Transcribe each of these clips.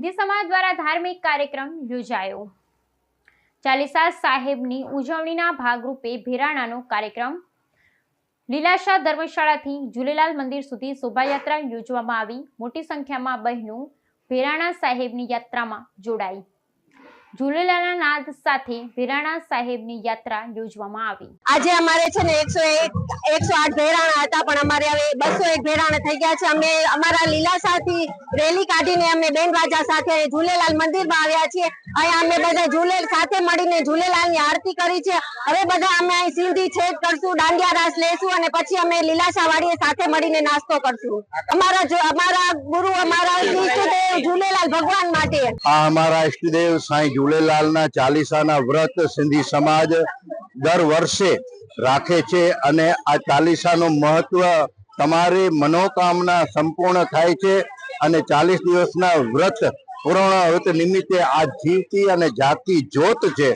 સિંધી સમાજ દ્વારા ધાર્મિક કાર્યક્રમ યોજાયો. ચાલીસા સાહેબની ઉજવણીના ભાગરૂપે ભેરાણાનો કાર્યક્રમ. લીલાશા ધર્મશાળાથી ઝૂલેલાલ મંદિર સુધી શોભાયાત્રા યોજવામાં આવી. મોટી સંખ્યામાં બહેનો ભેરાણા સાહેબની યાત્રામાં જોડાઈ. ઝૂલેલાલના નાદ સાથે ભેરાણા સાહેબની યાત્રા યોજવામાં આવી. આજે અમારે છે ને એકસો એક, એકસો આઠ ભેરાણા હતા, પણ અમારે હવે બસો એક ભેરાણા થઈ ગયા છે. અમે અમારા લીલાશાથી રેલી કાઢીને અમે બેન રાજા સાથે ઝૂલેલાલ મંદિરમાં આવ્યા છીએ. અહીંયા અમે બધા ઝૂલે સાથે મળીને ઝૂલેલાલની આરતી કરી છે. હવે બધા અમે અહીં સિંધી છેદ કરશું, દાંડિયા રાસ લેશું અને પછી અમે લીલાશા વાળીએ સાથે મળીને નાસ્તો કરશું. અમારા અમારા ગુરુ, અમારા ઈષ્ટદેવ ઝૂલેલાલ ભગવાન માટે. અમારા ઈષ્ટદેવ સાંઈ ઝૂલેલાલના ચાલીસાના વ્રત સિંધી સમાજ દર વર્ષે રાખે છે અને આ ચાલીસાનું મહત્વ તમારી મનોકામના સંપૂર્ણ થાય છે અને ચાલીસ દિવસના વ્રત પૂર્ણ વ્રત નિમિત્તે આ જીવતી અને જાતિ જ્યોત છે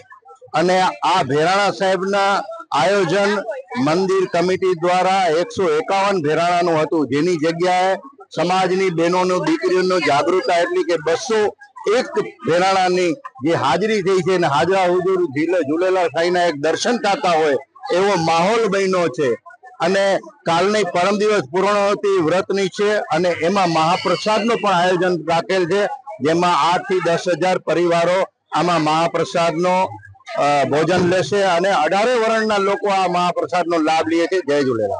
અને આ ભેરાણા સાહેબના આયોજન મંદિર કમિટી દ્વારા એકસો એકાવન ભેરાણાનું હતું. જેની જગ્યાએ સમાજની બહેનોનું, દીકરીઓનું જાગૃતતા એટલી કે બસો એક ભેરાણાની જે હાજરી થઈ છે અને હાજરા હુજુર ઝીલે ઝૂલેલાલ સાંઈના એક દર્શન થતા હોય એવો માહોલ બન્યો છે. અને કાલની પરમ દિવસ પૂર્ણાવતી વ્રતની છે અને એમાં મહાપ્રસાદનું પણ આયોજન રાખેલ છે. જેમાં આઠથી દસ હજાર પરિવારો આમાં મહાપ્રસાદનો ભોજન લેશે અને અઢારે વર્ણના લોકો આ મહાપ્રસાદનો લાભ લે છે. જય ઝૂલેલાલ.